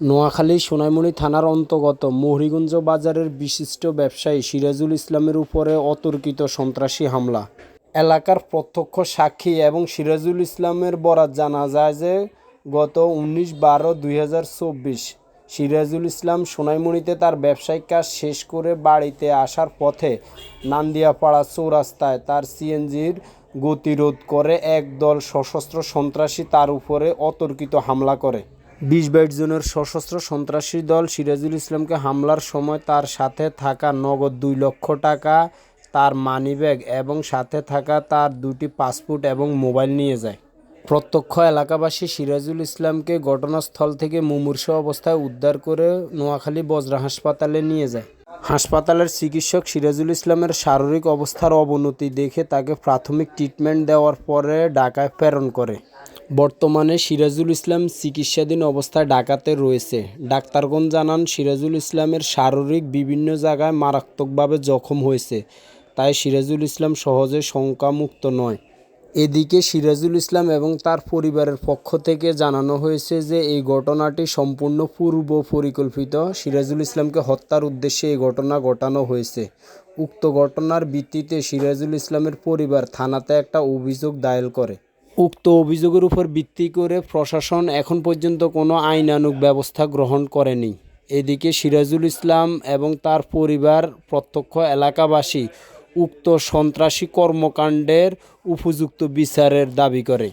নোয়াখালী সোনাইমুড়ি থানার অন্তর্গত মোহরিগঞ্জ বাজারের বিশিষ্ট ব্যবসায়ী সিরাজুল ইসলামের উপরে অতর্কিত সন্ত্রাসী হামলা। এলাকার প্রত্যক্ষ সাক্ষী এবং সিরাজুল ইসলামের বরাত জানা যায় যে গত উনিশ বারো দুই সিরাজুল ইসলাম সোনাইমুড়িতে তার ব্যবসায়িক কাজ শেষ করে বাড়িতে আসার পথে নান্দিয়াপাড়া চৌরাস্তায় তার সিএনজির গতিরোধ করে একদল সশস্ত্র সন্ত্রাসী তার উপরে অতর্কিত হামলা করে। বিশ বাইশ জনের সশস্ত্র সন্ত্রাসী দল সিরাজুল ইসলামকে হামলার সময় তার সাথে থাকা নগদ দুই লক্ষ টাকা, তার মানিব্যাগ এবং সাথে থাকা তার দুটি পাসপোর্ট এবং মোবাইল নিয়ে যায়। প্রত্যক্ষ এলাকাবাসী সিরাজুল ইসলামকে ঘটনাস্থল থেকে মুমূর্ষ অবস্থায় উদ্ধার করে নোয়াখালী বজরা হাসপাতালে নিয়ে যায়। হাসপাতালের চিকিৎসক সিরাজুল ইসলামের শারীরিক অবস্থার অবনতি দেখে তাকে প্রাথমিক ট্রিটমেন্ট দেওয়ার পরে ঢাকায় প্রেরণ করে। বর্তমানে সিরাজুল ইসলাম চিকিৎসাধীন অবস্থায় ঢাকাতে রয়েছে। ডাক্তারগণ জানান, সিরাজুল ইসলামের শারীরিক বিভিন্ন জায়গায় মারাত্মকভাবে জখম হয়েছে, তাই সিরাজুল ইসলাম সহজে শঙ্কামুক্ত নয়। এদিকে সিরাজুল ইসলাম এবং তার পরিবারের পক্ষ থেকে জানানো হয়েছে যে, এই ঘটনাটি সম্পূর্ণ পূর্ব পরিকল্পিত। সিরাজুল ইসলামকে হত্যার উদ্দেশ্যে এই ঘটনা ঘটানো হয়েছে। উক্ত ঘটনার ভিত্তিতে সিরাজুল ইসলামের পরিবার থানাতে একটা অভিযোগ দায়ের করে। উক্ত অভিযোগের উপর ভিত্তি করে প্রশাসন এখন পর্যন্ত কোনো আইনানুগ ব্যবস্থা গ্রহণ করেনি। এদিকে সিরাজুল ইসলাম এবং তার পরিবার, প্রত্যক্ষ এলাকাবাসী উক্ত সন্ত্রাসী কর্মকাণ্ডের উপযুক্ত বিচারের দাবি করে।